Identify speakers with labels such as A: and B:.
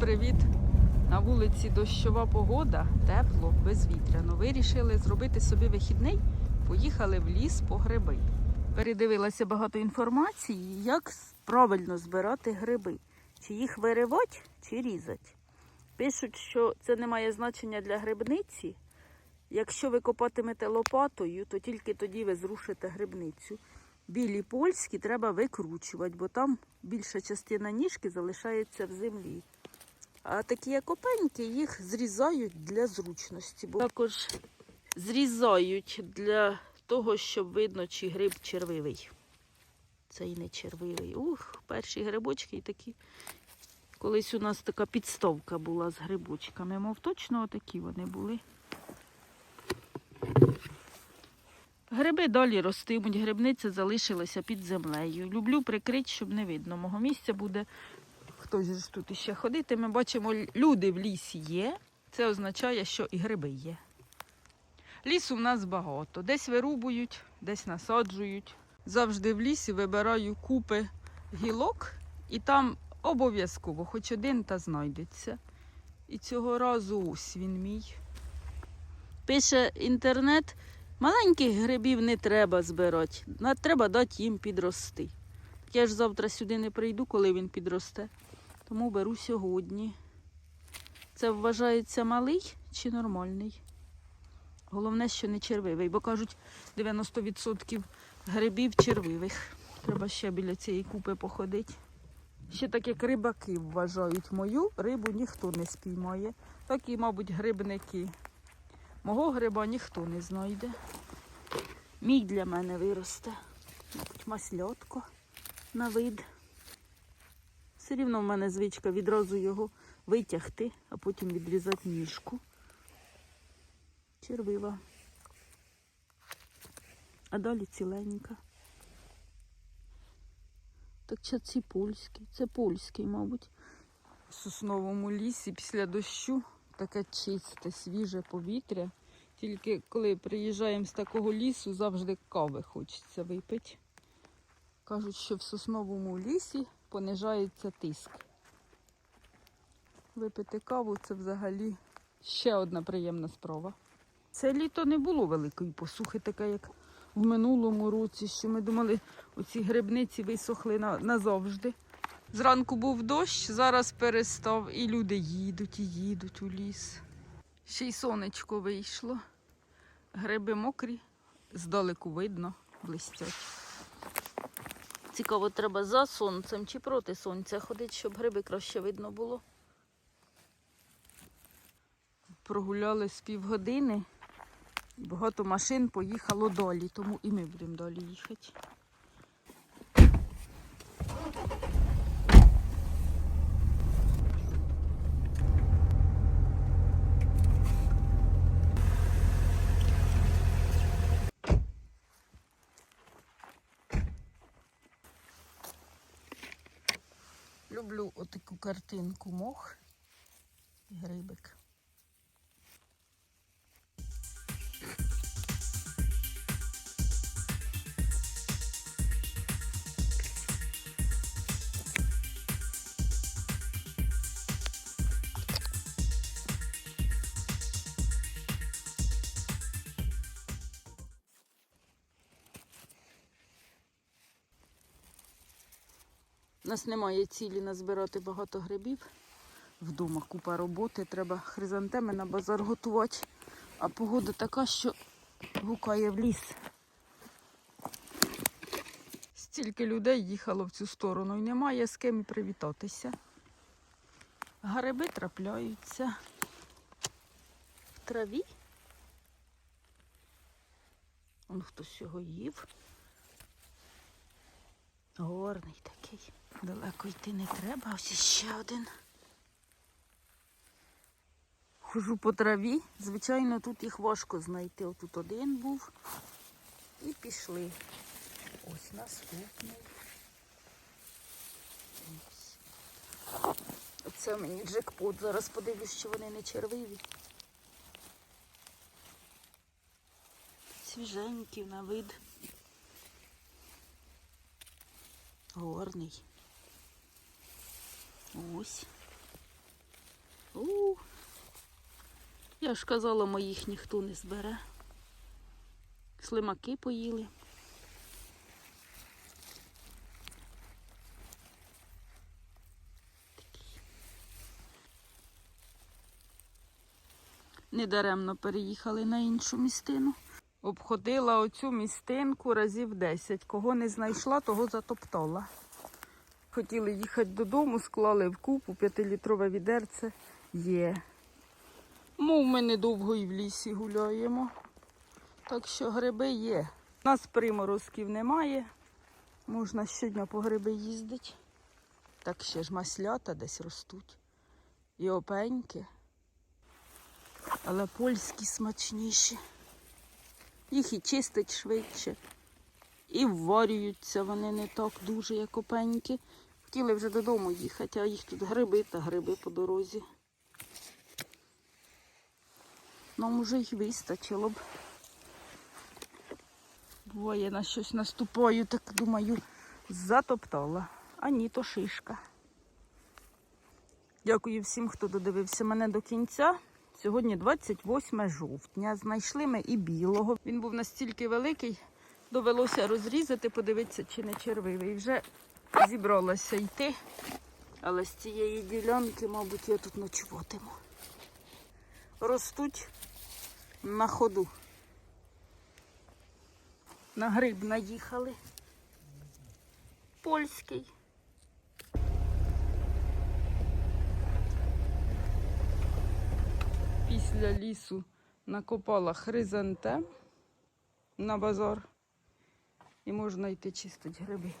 A: Привіт! На вулиці дощова погода, тепло, безвітряно. Вирішили зробити собі вихідний. Поїхали в ліс по гриби. Передивилася багато інформації, як правильно збирати гриби. Чи їх виривати, чи різати. Пишуть, що це не має значення для грибниці. Якщо ви копатимете лопатою, то тільки тоді ви зрушите грибницю. Білі польські треба викручувати, бо там більша частина ніжки залишається в землі. А такі опеньки, їх зрізають для зручності. Також зрізають для того, щоб видно, чи гриб червивий. Це і не червивий. Ух, перші грибочки і такі. Колись у нас така підставка була з грибочками. Мов точно отакі вони були. Гриби далі ростимуть, грибниця залишилася під землею. Люблю прикрити, щоб не видно. Мого місця буде. Хтось ж тут іще ходити. Ми бачимо, люди в лісі є. Це означає, що і гриби є. Лісу в нас багато. Десь вирубують, десь насаджують. Завжди в лісі вибираю купи гілок, і там обов'язково хоч один та знайдеться. І цього разу ось він мій. Пише інтернет. Маленьких грибів не треба збирати, треба дати їм підрости. Я ж завтра сюди не прийду, коли він підросте, тому беру сьогодні. Це вважається малий чи нормальний? Головне, що не червивий, бо кажуть 90% грибів червивих. Треба ще біля цієї купи походити. Ще так як рибаки вважають мою рибу ніхто не спіймає. Так і, мабуть, грибники. Мого гриба ніхто не знайде. Мій для мене виросте. Мабуть, маслятко на вид. Все рівно в мене звичка відразу його витягти, а потім відрізати ніжку. Червива. А далі ціленька. Так чи це польський? Це польський, мабуть. В сосновому лісі після дощу таке чисте, свіже повітря. Тільки коли приїжджаємо з такого лісу, завжди кави хочеться випити. Кажуть, що в сосновому лісі понижається тиск. Випити каву це взагалі ще одна приємна справа. Це літо не було великої посухи, таке як в минулому році, що ми думали, оці грибниці висохли назавжди. Зранку був дощ, зараз перестав, і люди їдуть, і їдуть у ліс. Ще й сонечко вийшло. Гриби мокрі, здалеку видно, блистять. Цікаво, треба за сонцем чи проти сонця ходити, щоб гриби краще видно було. Прогуляли з півгодини. Багато машин поїхало далі, тому і ми будемо далі їхати. Люблю отаку картинку мох і грибик. У нас немає цілі назбирати багато грибів. Вдома купа роботи, треба хризантеми на базар готувати. А погода така, що гукає в ліс. Стільки людей їхало в цю сторону і немає з ким привітатися. Гриби трапляються в траві. Он хтось його їв. Горний такий. Далеко йти не треба, ось ще один. Хожу по траві. Звичайно, тут їх важко знайти. Отут один був. І пішли. Ось наступний. Оце мені джекпот. Зараз подивлюсь, що вони не червиві. Свіженькі на вид. Горний. Ось. У, я ж казала, моїх ніхто не збере. Слимаки поїли. Недаремно переїхали на іншу містину. Обходила оцю містинку разів 10. Кого не знайшла, того затоптала. Хотіли їхати додому, склали в купу п'ятилітрове відерце є. Мов ми недовго і в лісі гуляємо. Так що гриби є. У нас приморозків немає. Можна щодня по гриби їздити. Так ще ж маслята десь ростуть. І опеньки. Але польські смачніші. Їх і чистить швидше. І вварюються вони не так дуже, як опеньки. Хотіли вже додому їхати, а їх тут гриби та гриби по дорозі. Нам уже й вистачило б. Буває на щось наступаю, так думаю, затоптала. А ні, то шишка. Дякую всім, хто додивився мене до кінця. Сьогодні 28 жовтня. Знайшли ми і білого. Він був настільки великий, довелося розрізати, подивитися, чи не червивий. Вже зібралася йти, але з цієї ділянки, мабуть, я тут ночуватиму. Ростуть на ходу. На гриб наїхали. Польський. Після лісу накопала хризантем на базар. І можна йти чистити гриби.